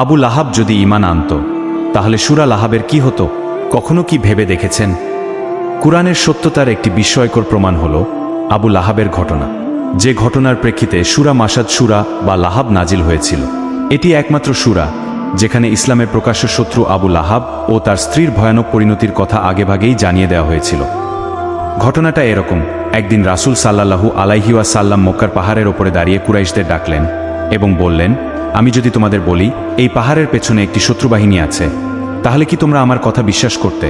আবু লাহাব যদি ইমান আনত, তাহলে সুরা লাহাবের কি হতো? কখনো কি ভেবে দেখেছেন? কুরআনের সত্যতার একটি বিস্ময়কর প্রমাণ হল আবু লাহাবের ঘটনা। যে ঘটনার প্রেক্ষিতে সুরা মাসাদ সুরা বা লাহাব নাজিল হয়েছিল। এটি একমাত্র সুরা, যেখানে ইসলামের প্রকাশ্য শত্রু আবু লাহাব ও তার স্ত্রীর ভয়ানক পরিণতির কথা আগেভাগেই জানিয়ে দেওয়া হয়েছিল। ঘটনাটা এরকম, একদিন রাসূল সাল্লাল্লাহু আলাইহি ওয়াসাল্লাম মক্কার পাহাড়ের ওপরে দাঁড়িয়ে কুরাইশদের ডাকলেন এবং বললেন আমি যদি তোমাদের বলি, এই পাহাড়ের পেছনে একটি শত্রুবাহিনী আছে, তাহলে কি তোমরা আমার কথা বিশ্বাস করতে?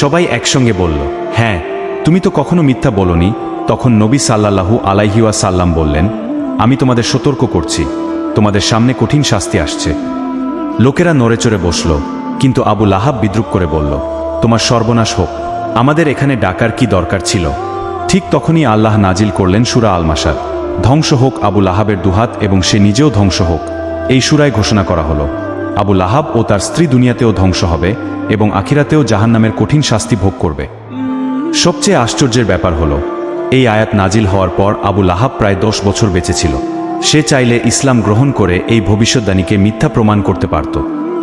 সবাই একসঙ্গে বলল হ্যাঁ তুমি তো কখনো মিথ্যা বলনি, তখন নবী সাল্লাল্লাহু আলাইহি সাল্লাম বললেন, আমি তোমাদের সতর্ক করছি, তোমাদের সামনে কঠিন শাস্তি আসছে। লোকেরা নড়েচড়ে বসল, কিন্তু আবু লাহাব বিদ্রুপ করে বলল, তোমার সর্বনাশ হোক, আমাদের এখানে ডাকার কি দরকার ছিল? ঠিক তখনই আল্লাহ নাজিল করলেন সুরা আলমাসার ধ্বংস হোক আবু লাহাবের দুহাত এবং সে নিজেও ধ্বংস হোক, এই সুরায় ঘোষণা করা হলো। আবু লাহাব ও তার স্ত্রী দুনিয়াতেও ধ্বংস হবে এবং আখিরাতেও জাহান্নামের কঠিন শাস্তি ভোগ করবে। সবচেয়ে আশ্চর্যের ব্যাপার হলো, এই আয়াত নাজিল হওয়ার পর আবু লাহাব প্রায় দশ বছর বেঁচে ছিল। সে চাইলে ইসলাম গ্রহণ করে এই ভবিষ্যদ্বাণীকে মিথ্যা প্রমাণ করতে পারত,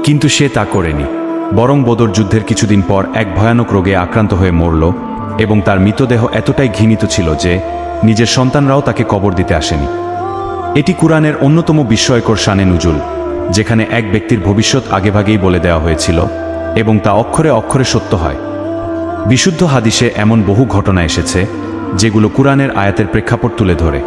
কিন্তু সে তা করেনি। বরং বদর যুদ্ধের কিছুদিন পর এক ভয়ানক রোগে আক্রান্ত হয়ে মরল এবং তার মৃতদেহ এতটাই ঘৃণিত ছিল যে নিজের সন্তানরাও তাকে কবর দিতে আসেনি। এটি কোরআনের অন্যতম বিস্ময়কর শানে নুজুল, যেখানে এক ব্যক্তির ভবিষ্যৎ আগেভাগেই বলে দেওয়া হয়েছিল এবং তা অক্ষরে অক্ষরে সত্য হয়। বিশুদ্ধ হাদিসে এমন বহু ঘটনা এসেছে, যেগুলো কোরআনের আয়াতের প্রেক্ষাপট তুলে ধরে।